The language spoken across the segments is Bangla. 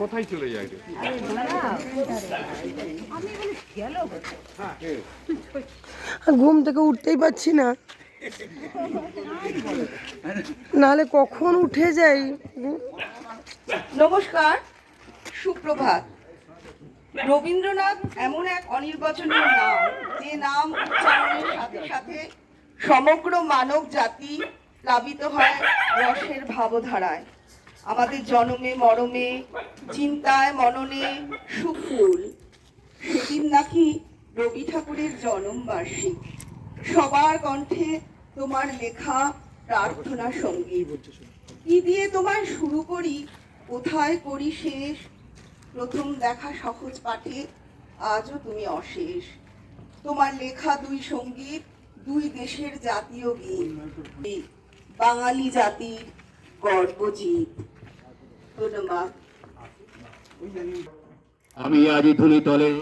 কোথায় চলে যায় ঘুম থেকে উঠতেই পারছি না। নাহলে কখন উঠে যাই? নমস্কার, সুপ্রভাত। রবীন্দ্রনাথ এমন এক অনির্বাচনীয় নাম, যে নাম উচ্চারণের সাথে সাথে সমগ্র মানব জাতি প্লাবিত হয় রসের ভাবধারায়। আমাদের জনমে, মরমে, চিন্তায়, মননে সুফুল সেদিন নাকি রবি ঠাকুরের জন্মবার্ষিক। সবার কণ্ঠে তোমার লেখা প্রার্থনা সংগীত। কি দিয়ে তোমায় শুরু করি? কোথায় করি শেষ? প্রথম দেখা সহজ পাঠে, আজও তুমি অশেষ। তোমার লেখা দুই সংগীত, দুই দেশের জাতীয় গীত। বাঙালি জাতির গর্বজিৎ। ধন্যবাদ। আমি আজি ধুলি তলে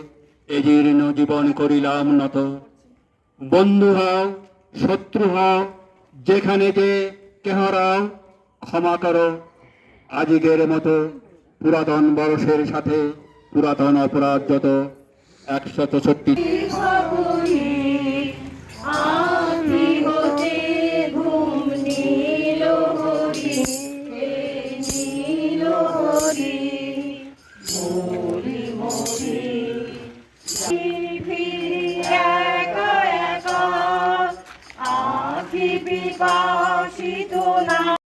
এ জীর্ণ জীবন করিলাম নত। বন্ধু হও শত্রু হও, যেখানে যে কেহরাও ক্ষমা করো আজিগের মতো পুরাতন বয়সের সাথে পুরাতন অপরাধ যত একশত ছত্রিশ Oh. পৃথিবী বাসিত না।